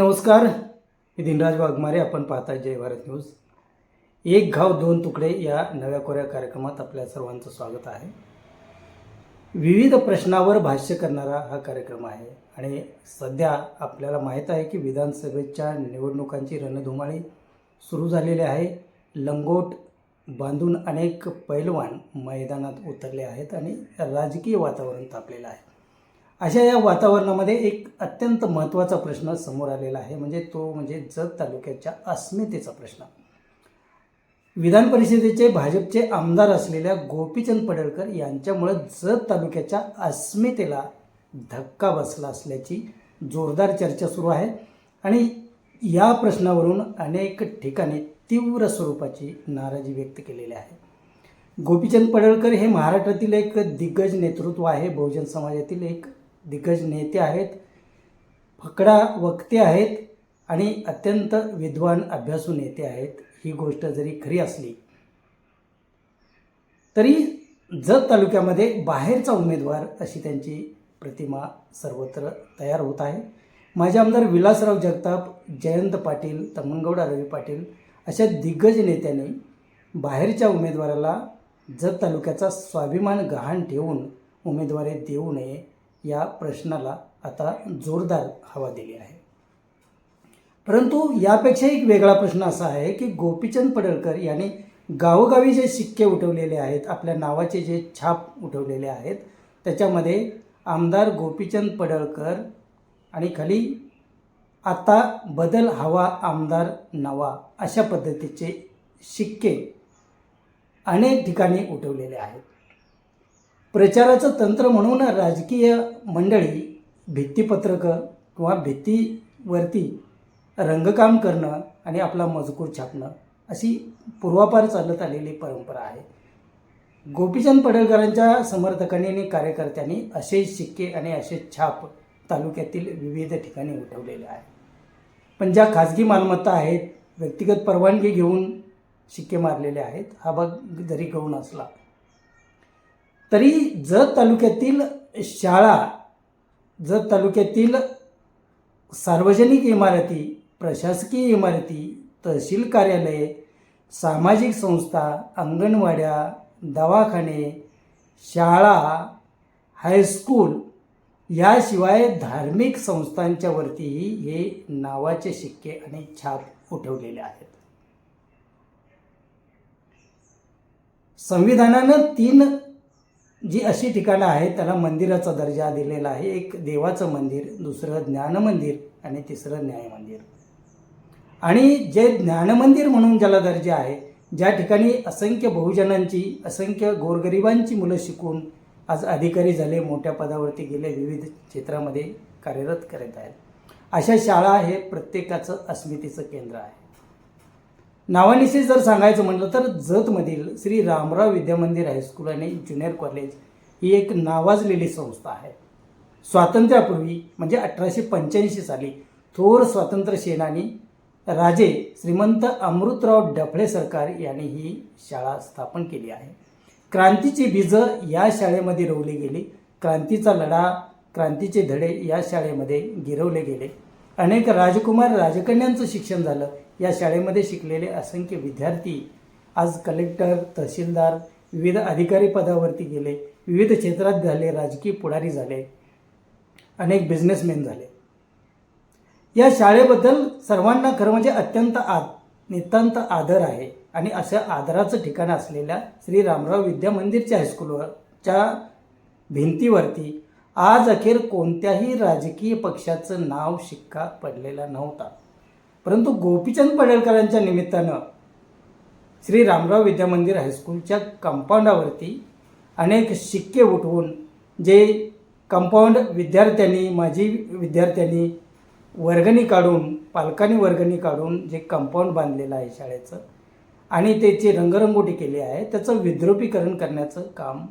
नमस्कार. मी दिनराज वाघमारे आपण पाहता जय भारत न्यूज. एक घाव दोन तुकडे या नव्या कोऱ्या कार्यक्रमात आपल्या सर्वांचं स्वागत आहे. विविध प्रश्नावर भाष्य करणारा हा कार्यक्रम आहे आणि सध्या आपल्याला माहीत आहे की विधानसभेच्या निवडणुकांची रणधुमाळी सुरू झालेली आहे. लंगोट बांधून अनेक पैलवान मैदानात उतरले आहेत आणि राजकीय वातावरण तापलेलं आहे. अशा या वातावरणामध्ये एक अत्यंत महत्त्वाचा प्रश्न समोर आलेला आहे. म्हणजे तो म्हणजे जत तालुक्याच्या अस्मितेचा प्रश्न. विधान परिषदेचे भाजपचे आमदार असलेल्या गोपीचंद पडळकर यांच्यामुळं जत तालुक्याच्या अस्मितेला धक्का बसला असल्याची जोरदार चर्चा सुरू आहे. आणि या प्रश्नावरून अनेक ठिकाणी तीव्र स्वरूपाची नाराजी व्यक्त केलेली आहे. गोपीचंद पडळकर हे महाराष्ट्रातील एक दिग्गज नेतृत्व आहे. बहुजन समाजातील एक दिग्गज नेते आहेत फकडा वक्ते आहेत आणि अत्यंत विद्वान अभ्यासू नेते आहेत. ही गोष्ट जरी खरी असली तरी जत तालुक्यामध्ये बाहेरचा उमेदवार अशी त्यांची प्रतिमा सर्वत्र तयार होत आहे. माझे आमदार विलासराव जगताप जयंत पाटील तमनगौडा रवी पाटील अशा दिग्गज नेत्यांनी बाहेरच्या उमेदवाराला जत तालुक्याचा स्वाभिमान गहाण ठेवून उमेदवारी देऊ नये या प्रश्नाला आता जोरदार हवा दिली आहे. परंतु यापेक्षा एक वेगळा प्रश्न असा आहे की गोपीचंद पडळकर यांनी गावोगावी जे शिक्के उठवलेले आहेत आपल्या नावाचे जे छाप उठवलेले आहेत त्याच्यामध्ये आमदार गोपीचंद पडळकर आणि खाली आता बदल हवा आमदार नवा अशा पद्धतीचे शिक्के अनेक ठिकाणी उठवलेले आहेत. प्रचाराचं तंत्र म्हणून राजकीय मंडळी भित्तीपत्रकं किंवा भित्तीवरती रंगकाम करणं आणि आपला मजकूर छापणं अशी पूर्वापार चालत आलेली परंपरा आहे. गोपीचंद पडळकरांच्या समर्थकांनी आणि कार्यकर्त्यांनी असे शिक्के आणि असे छाप तालुक्यातील विविध ठिकाणी उठवलेले आहे. पण ज्या खाजगी मालमत्ता आहेत व्यक्तिगत परवानगी घेऊन शिक्के मारलेले आहेत हा भाग जरी गौण असला तरी जत तालुक्यातील शाळा जत तालुक्यातील सार्वजनिक इमारती प्रशासकीय इमारती तहसील कार्यालये सामाजिक संस्था अंगणवाड्या दवाखाने शाळा हायस्कूल याशिवाय धार्मिक संस्थांच्या वरतीही हे नावाचे शिक्के आणि छाप उठवलेले आहेत. संविधानानं तीन जी अशी ठिकाणं आहेत त्याला मंदिराचा दर्जा दिलेला आहे. एक देवाचं मंदिर दुसरं ज्ञानमंदिर आणि तिसरं न्यायमंदिर आणि जे ज्ञानमंदिर म्हणून ज्याला दर्जा आहे ज्या ठिकाणी असंख्य बहुजनांची असंख्य गोरगरिबांची मुलं शिकून आज अधिकारी झाले मोठ्या पदावरती गेले विविध क्षेत्रामध्ये कार्यरत करत आहेत. अशा शाळा हे प्रत्येकाचं अस्मितेचं केंद्र आहे. नावानिशी जर सांगायचं म्हटलं तर जतमधील श्री रामराव विद्यामंदिर हायस्कूल आणि ज्युनियर कॉलेज ही एक नावाजलेली संस्था आहे. स्वातंत्र्यापूर्वी म्हणजे अठराशे पंच्याऐंशी साली थोर स्वातंत्र्य सेनानी राजे श्रीमंत अमृतराव डफळे सरकार यांनी ही शाळा स्थापन केली आहे. क्रांतीची बीजं या शाळेमध्ये रोवली गेली. क्रांतीचा लढा क्रांतीचे धडे या शाळेमध्ये गिरवले गेले. अनेक राजकुमार राजकन्यांचं शिक्षण झालं. या शाळेमध्ये शिकलेले असंख्य विद्यार्थी आज कलेक्टर तहसीलदार विविध अधिकारी पदावरती गेले. विविध क्षेत्रात झाले राजकीय पुढारी झाले. अनेक बिझनेसमॅन झाले. या शाळेबद्दल सर्वांना खरं म्हणजे अत्यंत आद नितांत आदर आहे. आणि अशा आदराचं ठिकाण असलेल्या श्री रामराव विद्या मंदिरच्या हायस्कूलवरच्या भिंतीवरती आज अखेर कोणत्याही राजकीय पक्षाचं नाव शिक्का पडलेला नव्हता. परंतु गोपीचंद पडळकरांच्या निमित्तानं श्री रामराव विद्यामंदिर हायस्कूलच्या कंपाऊंडावरती अनेक शिक्के उठवून जे कंपाऊंड विद्यार्थ्यांनी माजी विद्यार्थ्यांनी वर्गणी काढून पालकांनी वर्गणी काढून जे कंपाऊंड बांधलेलं आहे शाळेचं आणि त्याची रंगरंगोटी केली आहे त्याचं विद्रुपीकरण करण्याचं काम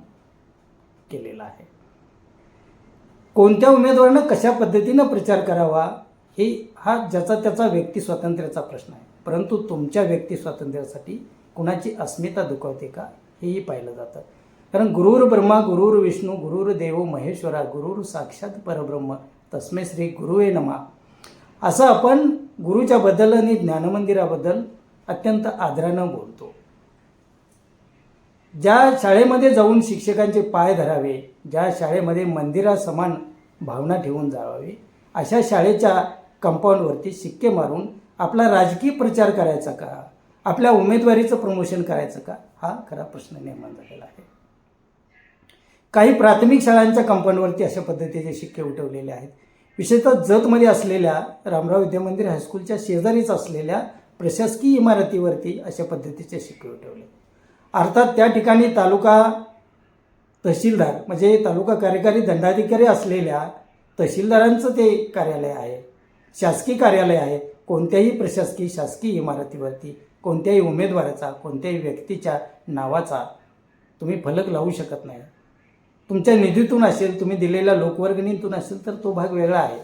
केलेलं आहे. कोणत्या उमेदवारानं कशा पद्धतीनं प्रचार करावा हे हा ज्याचा त्याचा व्यक्ती स्वातंत्र्याचा प्रश्न आहे. परंतु तुमच्या व्यक्ती स्वातंत्र्यासाठी कुणाची अस्मिता दुखावते का हेही पाहिलं जातं. कारण गुरुर ब्रह्मा गुरुर विष्णू गुरुर देव महेश्वरा गुरुर साक्षात परब्रह्म तस्मे श्री गुरुवे नमा. असं आपण गुरुच्याबद्दल आणि ज्ञानमंदिराबद्दल अत्यंत आदरानं बोलतो. ज्या शाळेमध्ये जाऊन शिक्षकांचे पाय धरावे ज्या शाळेमध्ये मंदिरासमान भावना ठेवून जावावी अशा शाळेच्या कंपाऊंडवरती शिक्के मारून आपला राजकीय प्रचार करायचा का? आपल्या उमेदवारीचं प्रमोशन करायचं का? हा खरा प्रश्न निर्माण झालेला आहे. काही प्राथमिक शाळांच्या कंपाऊंडवरती अशा पद्धतीचे शिक्के उठवलेले आहेत. विशेषतः जतमध्ये असलेल्या रामराव विद्यामंदिर हायस्कूलच्या शेजारीच असलेल्या प्रशासकीय इमारतीवरती अशा पद्धतीचे शिक्के उठवले. अर्थात त्या ठिकाणी तालुका तहसीलदार म्हणजे तालुका कार्यकारी दंडाधिकारी असलेल्या तहसीलदारांचं ते कार्यालय आहे. शासकीय कार्यालय आहे कोणत्याही प्रशासकीय शासकीय इमारतीवरती कोणत्याही उमेदवाराचा कोणत्याही व्यक्तीच्या नावाचा तुम्ही फलक लावू शकत नाही. तुमच्या निधीतून असेल तुम्ही दिलेल्या लोकवर्गणीतून असेल तर तो भाग वेगळा आहे.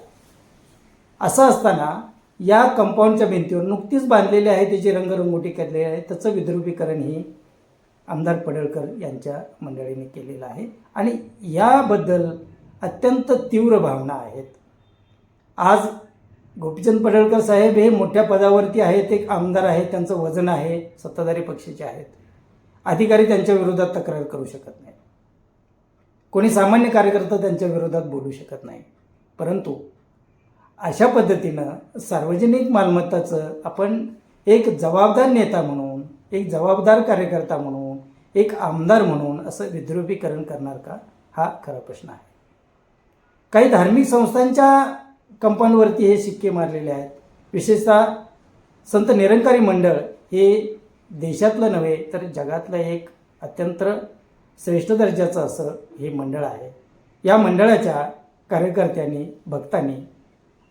असं असताना या कंपाऊंडच्या भिंतीवर नुकतीच बांधलेली आहे त्याची रंगरंगोटी केलेली आहे त्याचं विद्रुपीकरण ही आमदार पडळकर यांच्या मंडळीने केलेलं आहे. आणि याबद्दल अत्यंत तीव्र भावना आहेत. आज गोपीचंद पडळकर साहेब हे मोठ्या पदावरती आहेत एक आमदार आहेत त्यांचं वजन आहे सत्ताधारी पक्षाचे आहेत. अधिकारी त्यांच्या विरोधात तक्रार करू शकत नाही कोणी सामान्य कार्यकर्ता त्यांच्या विरोधात बोलू शकत नाही. परंतु अशा पद्धतीनं सार्वजनिक मालमत्ताचं आपण एक जबाबदार नेता म्हणून एक जबाबदार कार्यकर्ता म्हणून एक आमदार म्हणून असं विद्रुपीकरण करणार का? हा खरा प्रश्न आहे. काही धार्मिक संस्थांच्या कंपाऊंडवरती हे शिक्के मारलेले आहेत. विशेषतः संत निरंकारी मंडळ हे देशातलं नव्हे तर जगातलं एक अत्यंत श्रेष्ठ दर्जाचं असं हे मंडळ आहे. या मंडळाच्या कार्यकर्त्यांनी भक्तांनी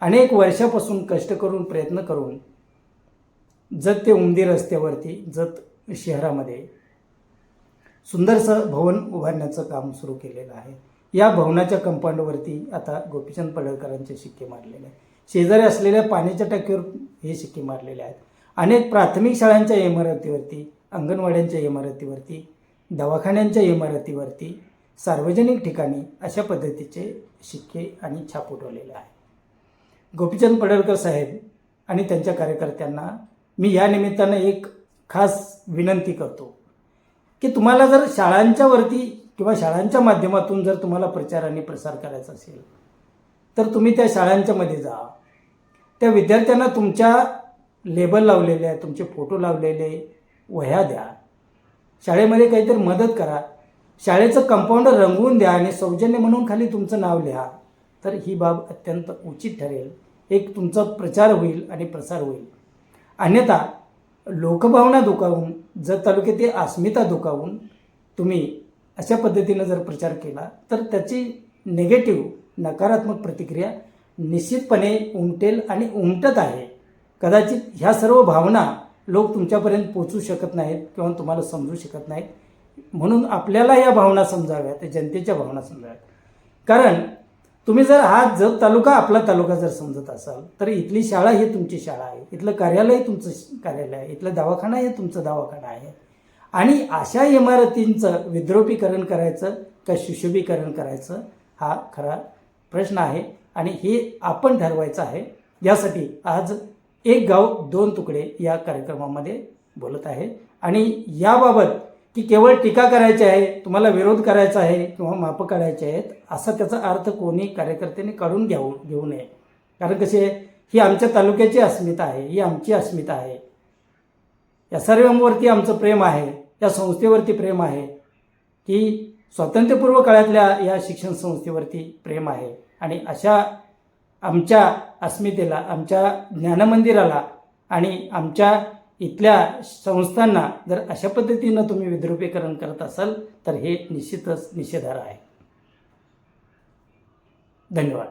अनेक वर्षापासून कष्ट करून प्रयत्न करून जत ते उमदी रस्त्यावरती जत शहरामध्ये सुंदरसं भवन उभारण्याचं काम सुरू केलेलं आहे. या भवनाच्या कंपाऊंडवरती आता गोपीचंद पडळकरांचे शिक्के मारलेले आहेत. शेजारी असलेल्या पाण्याच्या टाकीवर हे शिक्के मारलेले आहेत. अनेक प्राथमिक शाळांच्या इमारतीवरती अंगणवाड्यांच्या इमारतीवरती दवाखान्यांच्या इमारतीवरती सार्वजनिक ठिकाणी अशा पद्धतीचे शिक्के आणि छाप उठवलेले आहे गोपीचंद पडळकर साहेब आणि त्यांच्या कार्यकर्त्यांना मी या निमित्तानं एक खास विनंती करतो की तुम्हाला जर शाळांच्या वरती किंवा शाळांच्या माध्यमातून जर तुम्हाला प्रचार आणि प्रसार करायचा असेल तर तुम्ही त्या शाळांच्यामध्ये जा. त्या विद्यार्थ्यांना तुमच्या लेबल लावलेले आहे तुमचे फोटो लावलेले वह्या द्या. शाळेमध्ये काहीतरी मदत करा. शाळेचं कंपाऊंड रंगवून द्या आणि सौजन्य म्हणून खाली तुमचं नाव लिहा. तर ही बाब अत्यंत उचित ठरेल. एक तुमचा प्रचार होईल आणि प्रसार होईल. अन्यथा लोकभावना दुखावून जर तालुक्यातील अस्मिता दुखावून तुम्ही अशा पद्धतीनं जर प्रचार केला तर त्याची निगेटिव्ह नकारात्मक प्रतिक्रिया निश्चितपणे उमटेल आणि उमटत आहे. कदाचित ह्या सर्व भावना लोक तुमच्यापर्यंत पोचू शकत नाहीत किंवा तुम्हाला समजू शकत नाहीत. म्हणून आपल्याला या भावना समजाव्यात त्या जनतेच्या भावना समजाव्यात. कारण तुम्ही जर हा जत तालुका आपला तालुका जर समजत असाल तर इथली शाळा ही तुमची शाळा आहे. इथलं कार्यालय तुमचं कार्यालय आहे. इथलं दवाखाना हे तुमचं दवाखाना आहे. आणि अशा इमारतींचं विद्रोपीकरण करायचं का सुशोभीकरण करायचं हा खरा प्रश्न आहे आणि हे आपण ठरवायचं आहे. यासाठी आज एक गाव दोन तुकडे या कार्यक्रमामध्ये बोलत आहे. आणि याबाबत की केवळ टीका करायची आहे तुम्हाला विरोध करायचा आहे किंवा मापं काढायचे आहेत असा त्याचा अर्थ कोणी कार्यकर्त्यांनी काढून घ्याऊ घेऊ नये. कारण कसे ही आमच्या तालुक्याची अस्मिता आहे ही आमची अस्मिता आहे. या सर्वांवरती आमचं प्रेम आहे. या संस्थेवरती प्रेम आहे. की स्वातंत्र्यपूर्व काळातल्या या शिक्षण संस्थेवरती प्रेम आहे. आणि अशा आमच्या अस्मितेला आमच्या ज्ञानमंदिराला आणि आमच्या इथल्या संस्थांना जर अशा पद्धतीनं तुम्ही विद्रुपीकरण करत असाल तर हे निश्चितच निषेधार्ह आहे. धन्यवाद.